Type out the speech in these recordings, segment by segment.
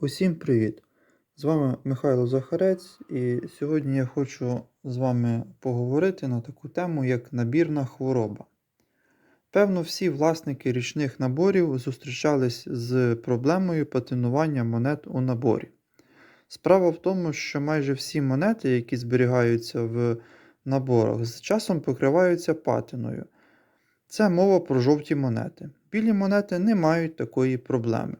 Усім привіт! З вами Михайло Захарець, і сьогодні я хочу з вами поговорити на таку тему, як набірна хвороба. Певно, всі власники річних наборів зустрічались з проблемою патинування монет у наборі. Справа в тому, що майже всі монети, які зберігаються в наборах, з часом покриваються патиною. Це мова про жовті монети. Білі монети не мають такої проблеми.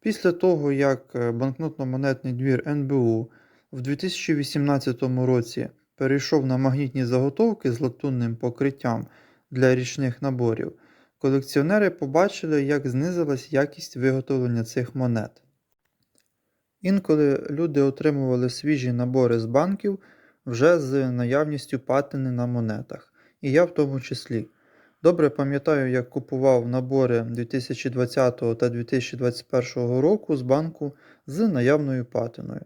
Після того, як е, банкнотно-монетний двір НБУ в 2018 році перейшов на магнітні заготовки з латунним покриттям для річних наборів, колекціонери побачили, як знизилась якість виготовлення цих монет. Інколи люди отримували свіжі набори з банків вже з наявністю патини на монетах, і я в тому числі. Добре пам'ятаю, як купував набори 2020 та 2021 року з банку з наявною патиною.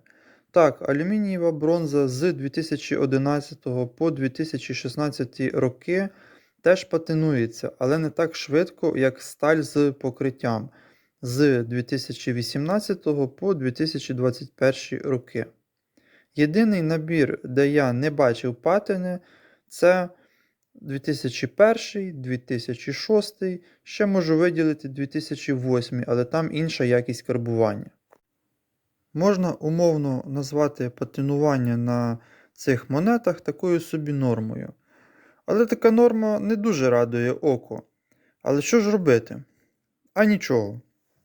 Так, алюмінієва бронза з 2011 по 2016 роки теж патинується, але не так швидко, як сталь з покриттям з 2018 по 2021 роки. Єдиний набір, де я не бачив патини, це 2001, 2006, ще можу виділити 2008, але там інша якість карбування. Можна умовно назвати патинування на цих монетах такою собі нормою. Але така норма не дуже радує око. Але що ж робити? А нічого.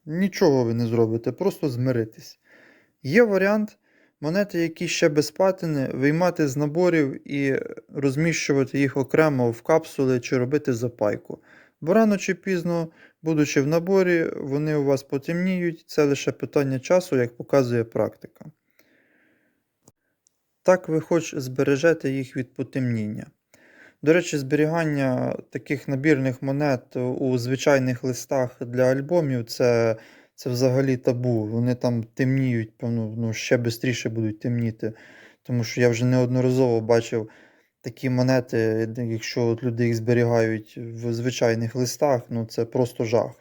Нічого ви не зробите, просто змиритись. Є варіант монети, які ще без патини, виймати з наборів і розміщувати їх окремо в капсули чи робити запайку. Бо рано чи пізно, будучи в наборі, вони у вас потемніють, це лише питання часу, як показує практика. Так ви хоч збережете їх від потемніння. До речі, зберігання таких набірних монет у звичайних листах для альбомів це це взагалі табу. Вони там темніють, певно, ну, ще швидше будуть темніти. Тому що я вже неодноразово бачив такі монети, якщо от люди їх зберігають в звичайних листах, ну це просто жах.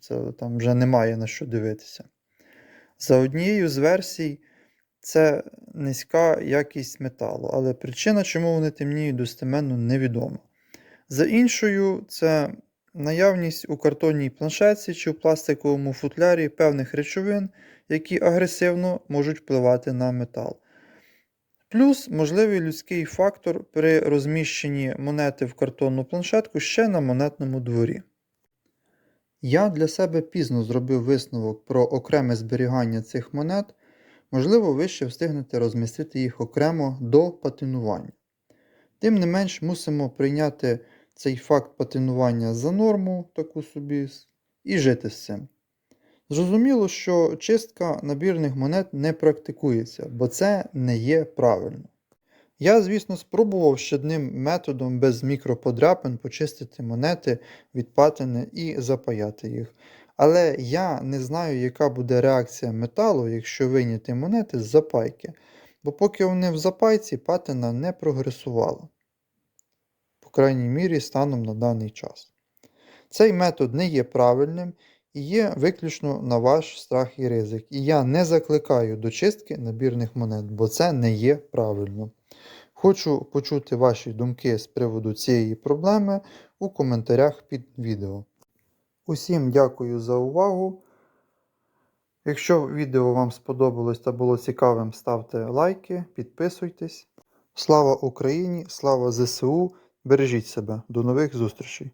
Це Там вже немає на що дивитися. За однією з версій, це низька якість металу, але причина, чому вони темніють, достеменно невідома. За іншою, це наявність у картонній планшетці чи в пластиковому футлярі певних речовин, які агресивно можуть впливати на метал. Плюс можливий людський фактор при розміщенні монети в картонну планшетку ще на монетному дворі. Я для себе пізно зробив висновок про окреме зберігання цих монет, можливо, ви ще встигнете розмістити їх окремо до патинування. Тим не менш, мусимо прийняти цей факт патинування за норму таку собі і жити з цим. Зрозуміло, що чистка набірних монет не практикується, бо це не є правильно. Я, звісно, спробував ще одним методом без мікроподряпин почистити монети від патини і запаяти їх. Але я не знаю, яка буде реакція металу, якщо вийняти монети з запайки, бо поки вони в запайці, патина не прогресувала по крайній мірі станом на даний час. Цей метод не є правильним і є виключно на ваш страх і ризик. І я не закликаю до чистки набірних монет, бо це не є правильно. Хочу почути ваші думки з приводу цієї проблеми у коментарях під відео. Усім дякую за увагу. Якщо відео вам сподобалось та було цікавим, ставте лайки, підписуйтесь. Слава Україні! Слава ЗСУ! Бережіть себе. До нових зустрічей!